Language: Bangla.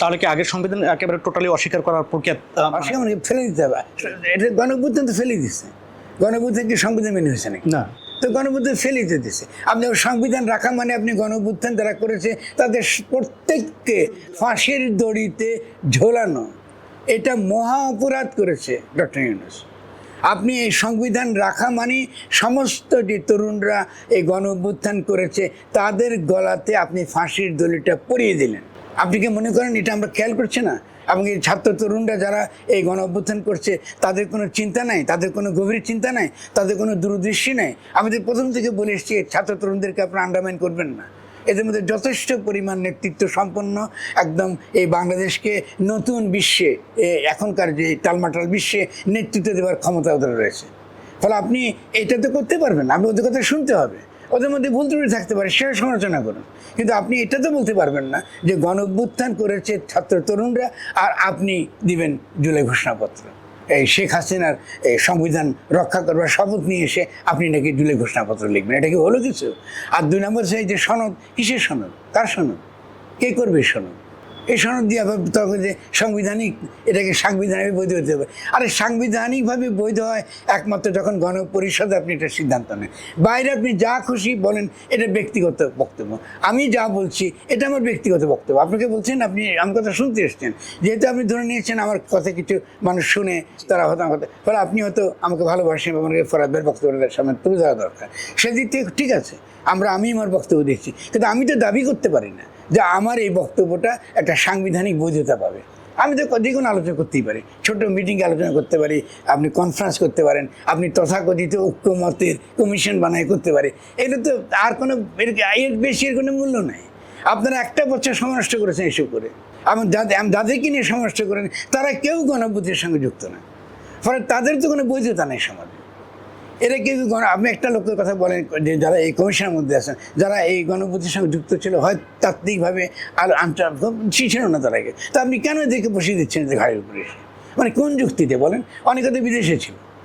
তাহলে কি আগের সংবিধান একেবারে টোটালি অস্বীকার করার প্রক্রিয়া আহ, অস্বীকার মানে ফেলে দিতে হবে। এটা গণভ্যুত্থান তো ফেলে দিচ্ছে গণভ্যুত্থান কি সংবিধান মেনে হয়েছে নাকি? না। তো গণভ্যুত্থান ফেলে দিতে দিচ্ছে আপনি সংবিধান রাখা মানে আপনি গণভ্যুত্থান যারা করেছে তাদের প্রত্যেককে ফাঁসির দড়িতে ঝোলানো। এটা মহা অপরাধ করেছে ডক্টর ইউনুস। আপনি এই সংবিধান রাখা মানে সমস্ত যে তরুণরা এই গণ করেছে তাদের গলাতে আপনি ফাঁসির দলিটা পরিয়ে দিলেন। আপনি কি মনে করেন এটা আমরা খেয়াল করছি না? এবং এই ছাত্র তরুণরা যারা এই গণ অভ্যুত্থান করছে, তাদের কোনো চিন্তা নাই, তাদের কোনো গভীর চিন্তা নাই, তাদের কোনো দূরদৃষ্টি নাই। আমি তো প্রথম থেকে বলে এসেছি ছাত্র তরুণদেরকে আপনারা আন্ডারমাইন করবেন না। এদের মধ্যে যথেষ্ট পরিমাণ নেতৃত্ব সম্পন্ন, একদম এই বাংলাদেশকে নতুন বিশ্বে এখনকার যে টালমাটাল বিশ্বে নেতৃত্ব দেওয়ার ক্ষমতা ওদের রয়েছে। ফলে আপনি এটা তো করতে পারবেন আপনি ওদের কথা শুনতে হবে। ওদের মধ্যে ভুল ত্রুটি থাকতে পারে, সেটা সমালোচনা করুন। কিন্তু আপনি এটা তো বলতে পারবেন না যে গণ করেছে ছাত্র তরুণরা আর আপনি দিবেন জুলাই ঘোষণাপত্র। এই শেখ হাসিনার এই সংবিধান রক্ষা করবার শপথ নিয়ে এসে আপনি নাকি জুলাই ঘোষণাপত্র লিখবেন। এটা কি হলো কিছু? আর দুই নম্বর সেই যে সনদ, কিসের সনদ? কার সনদ? কে করবে সনদ? এই সনদ দিয়ে আবার তখন যে সাংবিধানিক, এটাকে সাংবিধানিক বৈধ হতে হবে। আরে সাংবিধানিকভাবে বৈধ হয় একমাত্র যখন গণপরিষদে আপনি এটা সিদ্ধান্ত নেন। বাইরে আপনি যা খুশি বলেন, এটা ব্যক্তিগত বক্তব্য। আমি যা বলছি, এটা আমার ব্যক্তিগত বক্তব্য। আপনাকে বলছেন, আপনি আমার কথা শুনতে এসছেন। যেহেতু আপনি ধরে নিয়েছেন, আমার কথা কিছু মানুষ শুনে তারা হয়তো আমার ফলে আপনি হয়তো আমাকে ভালোবাসেন বা আমাকে ফরাদের বক্তব্যের সামনে তুলে ধরা দরকার। সেদিক থেকে ঠিক আছে, আমরা আমি আমার বক্তব্য দিচ্ছি। কিন্তু আমি তো দাবি করতে পারি না। যে আমার এই বক্তব্যটা একটা সাংবিধানিক বৈধতা পাবে। আমি তো যে কোনো আলোচনা করতেই পারি। ছোট মিটিংয়ে আলোচনা করতে পারি, আপনি কনফারেন্স করতে পারেন, আপনি তথাকথিত ঐক্যমতের কমিশন বানায় করতে পারে। এটা তো আর কোনো এর বেশি এর কোনো মূল্য নাই। আপনারা একটা বছর সময় নষ্ট করেছেন এসব করে। এবং যাদের যাদেরকে নিয়ে সময় নষ্ট করেন, তারা কেউ গণভূতির সঙ্গে যুক্ত না। ফলে তাদের তো কোনো বৈধতা নেই সমাজে। এরা কিন্তু গণ- আপনি একটা লোকের কথা বলেন যে যারা এই কমিশনের মধ্যে আছেন, যারা এই গণপতির সঙ্গে যুক্ত ছিল হয় তাত্ত্বিকভাবে আর আন্তর ছিল না তার তা আপনি কেন এদেরকে বসিয়ে দিচ্ছেন যে ঘাড়ের উপরে মানে কোন যুক্তিতে বলেন? অনেকে তো বিদেশে ছিল।